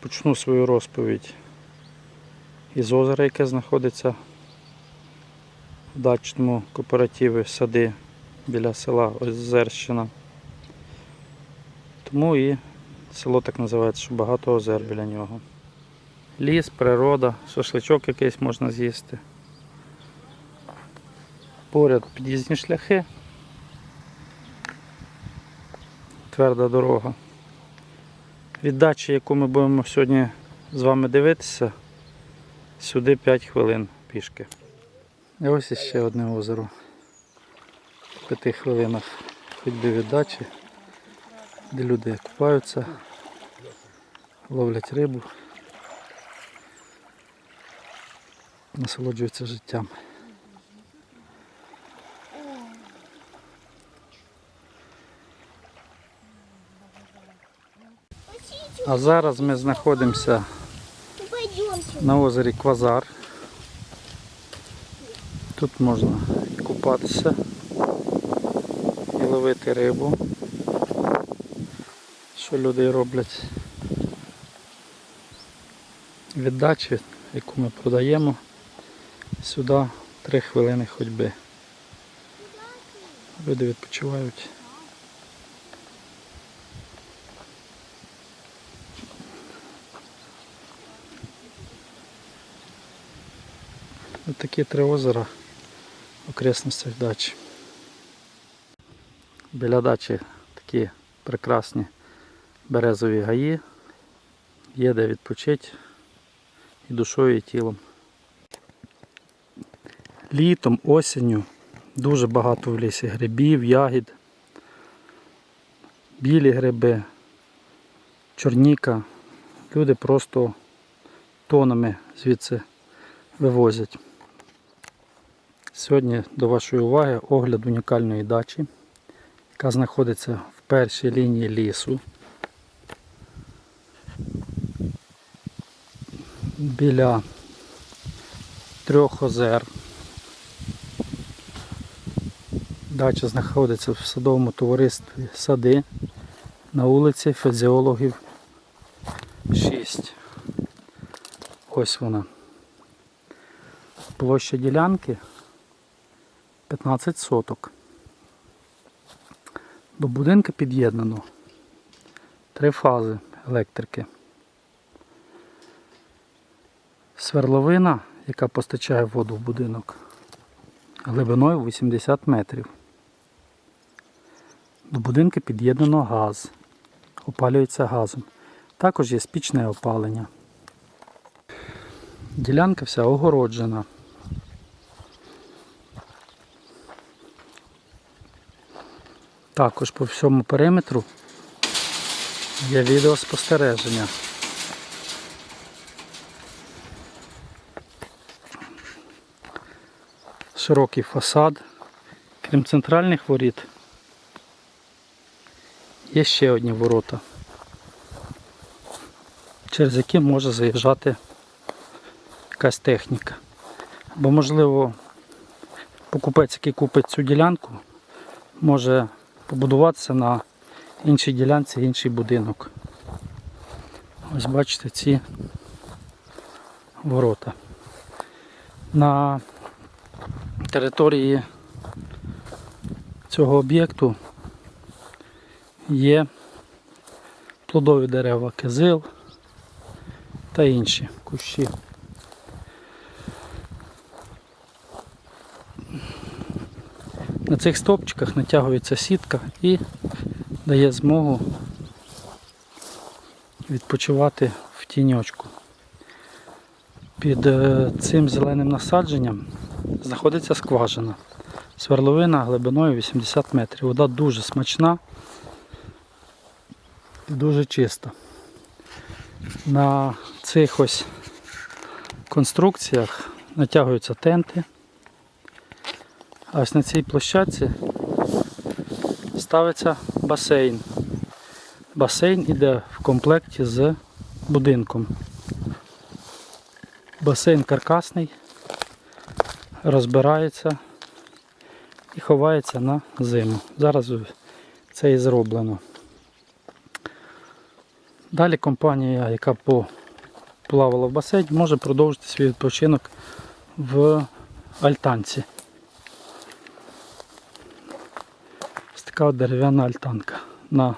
Почну свою розповідь із озера, яке знаходиться в дачному кооперативі сади біля села Озерщина. Тому і село так називається, що багато озер біля нього. Ліс, природа, шашличок якийсь можна з'їсти. Поряд під'їзні шляхи. Тверда дорога. Від дачі, яку ми будемо сьогодні з вами дивитися, сюди 5 хвилин пішки. І ось іще одне озеро. В 5 хвилинах ходьби від дачі, де люди купаються, ловлять рибу, насолоджуються життям. А зараз ми знаходимося на озері Квазар. Тут можна купатися і ловити рибу, що люди роблять. Від дачі, яку ми продаємо, сюди 3 хвилини ходьби. Люди відпочивають. Такі три озера в окресностях дачі. Біля дачі такі прекрасні березові гаї. Є де відпочити і душою, і тілом. Літом, осінню дуже багато в лісі грибів, ягід, білі гриби, чорніка. Люди просто тонами звідси вивозять. Сьогодні до вашої уваги огляд унікальної дачі, яка знаходиться в першій лінії лісу. Біля трьох озер. Дача знаходиться в садовому товаристві сади на вулиці Фізіологів 6. Ось вона. Площа ділянки 15 соток. До будинку під'єднано три фази електрики. Сверловина, яка постачає воду в будинок, глибиною 80 метрів. До будинку під'єднано газ. Опалюється газом. Також є спічне опалення. Ділянка вся огороджена. Також по всьому периметру є відеоспостереження. Широкий фасад. Крім центральних воріт, є ще одні ворота, через які може заїжджати якась техніка. Бо можливо покупець, який купить цю ділянку, може побудуватися на іншій ділянці інший будинок. Ось бачите ці ворота. На території цього об'єкту є плодові дерева, кизил та інші кущі. Цих стовпчиках натягується сітка і дає змогу відпочивати в тіньочку. Під е, цим зеленим насадженням знаходиться скважина. Сверловина глибиною 80 метрів. Вода дуже смачна і дуже чиста. На цих ось конструкціях натягуються тенти. А ось на цій площадці ставиться басейн. Басейн іде в комплекті з будинком. Басейн каркасний, розбирається і ховається на зиму. Зараз це і зроблено. Далі компанія, яка поплавала в басейн, може продовжити свій відпочинок в альтанці. Така дерев'яна альтанка на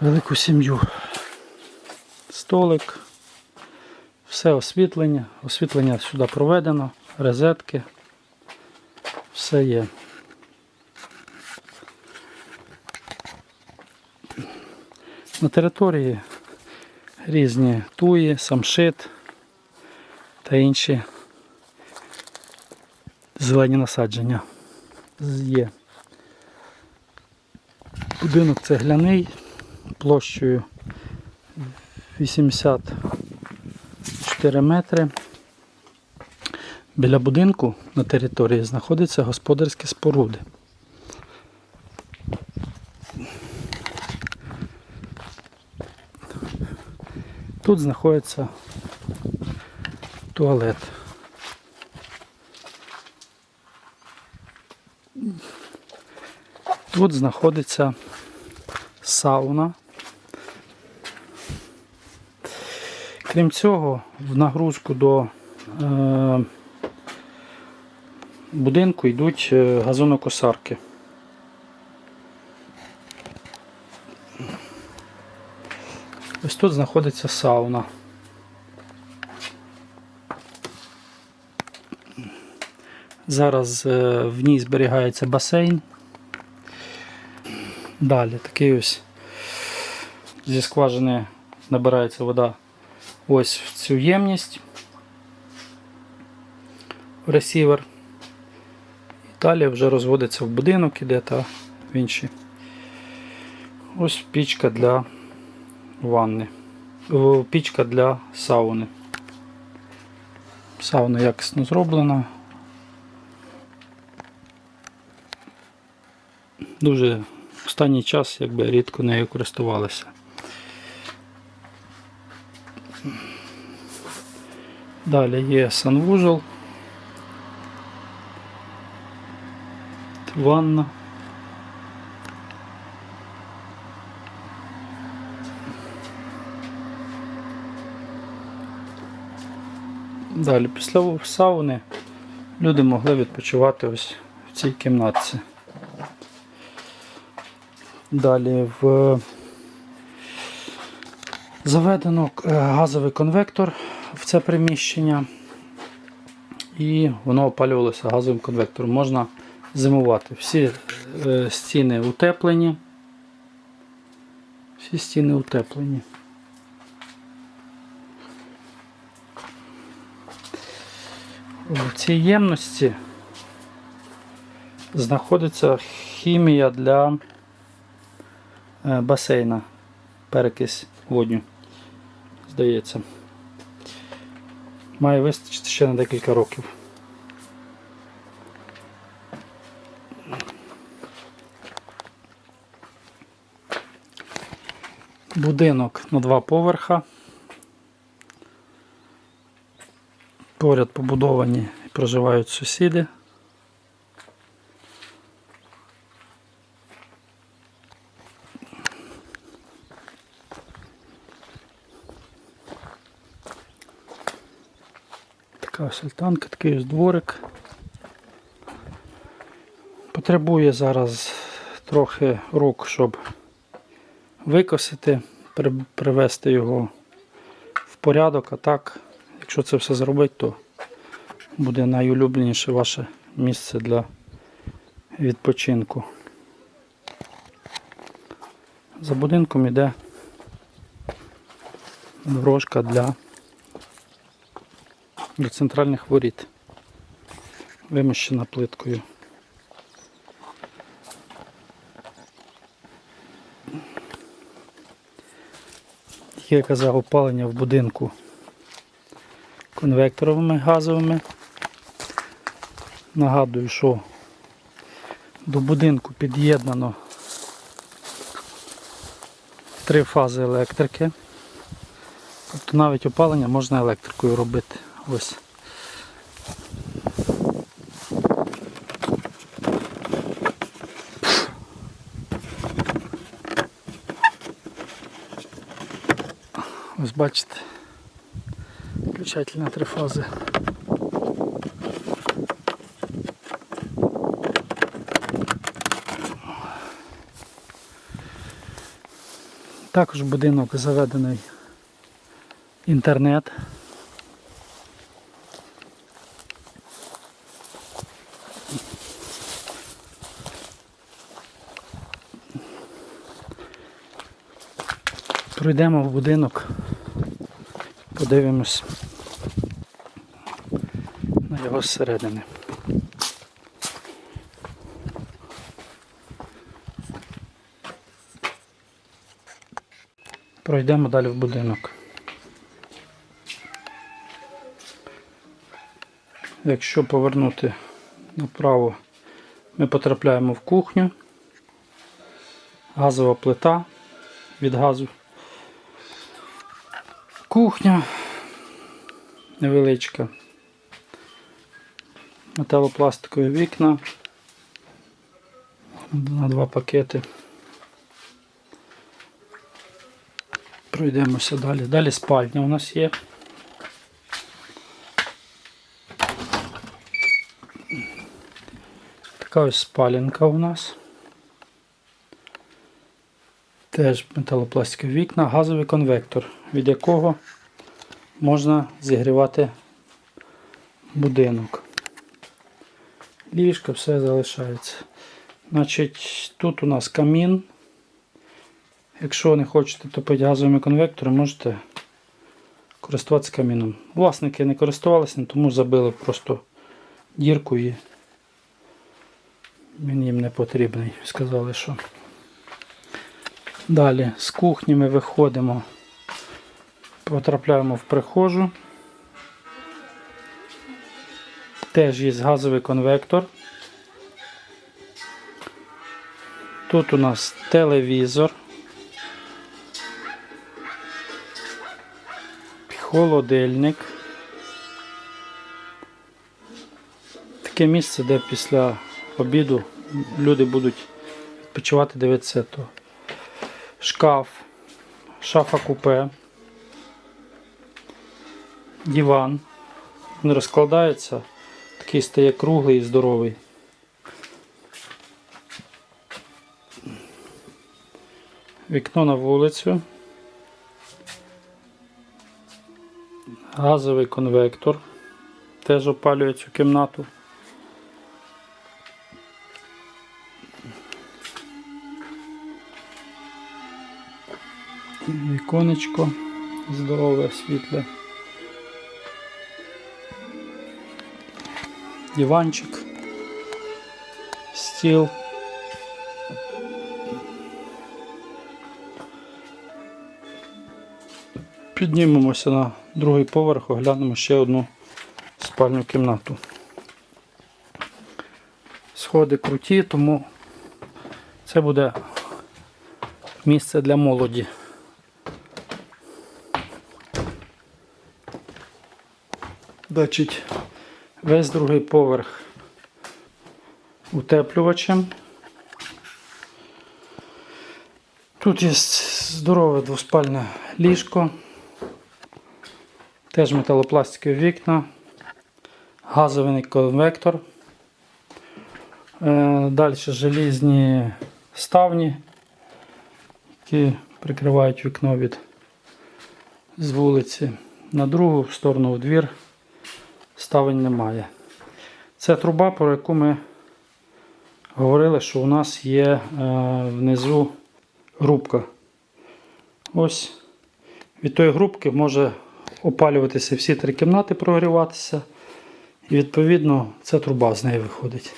велику сім'ю. Столик, все освітлення. Освітлення сюди проведено, розетки. Все є. На території різні туї, самшит та інші зелені насадження є. Будинок цегляний площею 84 метри. Біля будинку на території знаходяться господарські споруди. Тут знаходиться туалет. Тут знаходиться сауна. Крім цього, в нагрузку до е, будинку йдуть е, газонокосарки. Ось тут знаходиться сауна. Зараз е, в ній зберігається басейн. Далі такий ось зі скважини набирається вода ось в цю ємність в ресівер. І далі вже розводиться в будинок, іде та в інші. Ось пічка для ванни. Пічка для сауни. Сауна якісно зроблена. Дуже останній час якби рідко нею користувалися. Далі є санвузол. Ванна. Далі, після сауни люди могли відпочивати ось в цій кімнатці. Далі в заведено е, газовий конвектор в це приміщення. І воно опалювалося газовим конвектором. Можна зимувати. Всі е, стіни утеплені. Всі стіни утеплені. В цій ємності знаходиться хімія для басейна. Перекись водню. Здається. Має вистачити ще на декілька років. Будинок на два поверха. Поряд побудовані і проживають сусіди. Така такий ось дворик. Потребує зараз трохи рук, щоб викосити, привести його в порядок, а так, якщо це все зробити, то буде найулюбленіше ваше місце для відпочинку. За будинком йде дорожка для до центральних воріт, вимощена плиткою. Як я казав, опалення в будинку конвекторовими газовими. Нагадую, що до будинку під'єднано три фази електрики. Тобто навіть опалення можна електрикою робити. Ось. Ось бачите. Включатель на три фази. Також будинок заведений інтернет. Пройдемо в будинок, подивимось на його зсередини. Пройдемо далі в будинок. Якщо повернути направо, ми потрапляємо в кухню. Газова плита від газу. Кухня невеличка. Металопластикові вікна на два пакети. Пройдемося далі. Далі спальня у нас є. Така ось спаленка у нас. Теж металопластикові вікна, газовий конвектор, від якого можна зігрівати будинок. Ліжко, все залишається. Значить, тут у нас камін. Якщо не хочете топити газовими конвекторами, можете користуватися каміном. Власники не користувалися, тому забили просто дірку і він їм не потрібний. Сказали, що. Далі з кухні ми виходимо, потрапляємо в прихожу. Теж є газовий конвектор. Тут у нас телевізор, холодильник. Таке місце, де після обіду люди будуть відпочивати, дивитися то шкаф, шафа купе, диван. Він розкладається, такий стає круглий і здоровий. Вікно на вулицю. Газовий конвектор. Теж опалює цю кімнату. Віконечко здорове, світле. Диванчик, стіл. Піднімемося на другий поверх, оглянемо ще одну спальню кімнату. Сходи круті, тому це буде місце для молоді. Значить, весь другий поверх утеплювачем. Тут є здорове двоспальне ліжко, теж металопластикові вікна, газовий конвектор. Е, Далі желізні ставні, які прикривають вікно від з вулиці. На другу сторону у двір ставень немає. Це труба, про яку ми говорили, що у нас є е, внизу грубка. Ось від тої грубки може опалюватися всі три кімнати, прогріватися. І відповідно ця труба з неї виходить.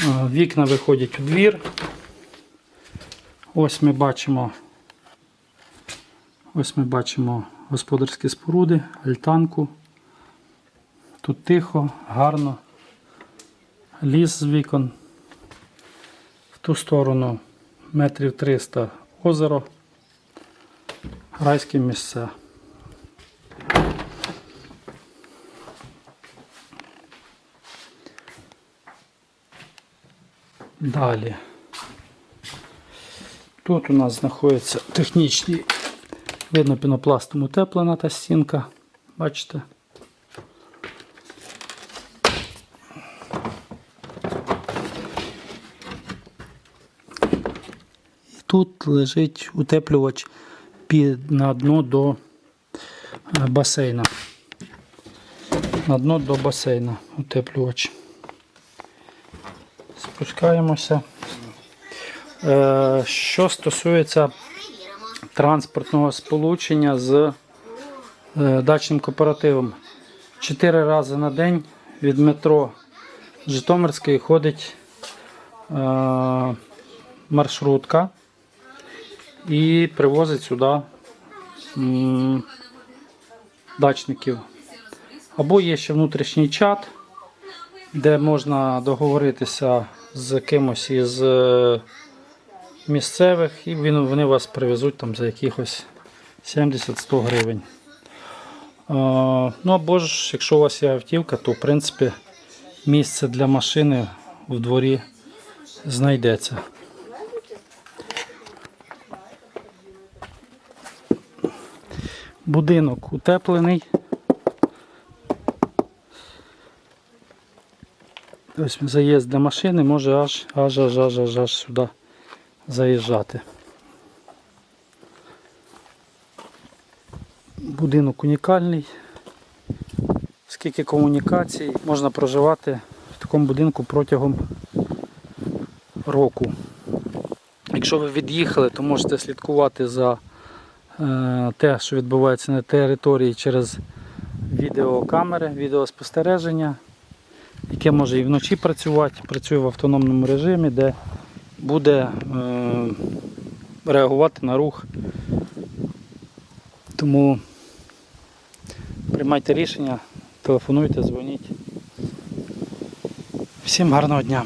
Е, Вікна виходять у двір. Ось ми бачимо. Ось ми бачимо господарські споруди, альтанку. Тут тихо, гарно. Ліс з вікон. В ту сторону метрів 300 озеро. Райські місця. Далі. Тут у нас знаходиться технічний Видно, пінопластом утеплена та стінка. Бачите? Тут лежить утеплювач під, на дно до е, басейна. На дно до басейна утеплювач. Спускаємося. Е, що стосується транспортного сполучення з е, дачним кооперативом. Чотири рази на день від метро Житомирської ходить маршрутка і привозить сюди дачників. Або є ще внутрішній чат, де можна договоритися з кимось із е, місцевих, і вони вас привезуть там за якихось 70-100 гривень. Ну або ж, якщо у вас є автівка, то в принципі місце для машини в дворі знайдеться. Будинок утеплений. Ось заїзд для машини може аж аж аж аж аж, аж сюди заїжджати. Будинок унікальний. Скільки комунікацій можна проживати в такому будинку протягом року. Якщо ви від'їхали, то можете слідкувати за те, що відбувається на території через відеокамери, відеоспостереження, яке може і вночі працювати, працює в автономному режимі, де буде е, реагувати на рух. Тому приймайте рішення, телефонуйте, дзвоніть. Всім гарного дня!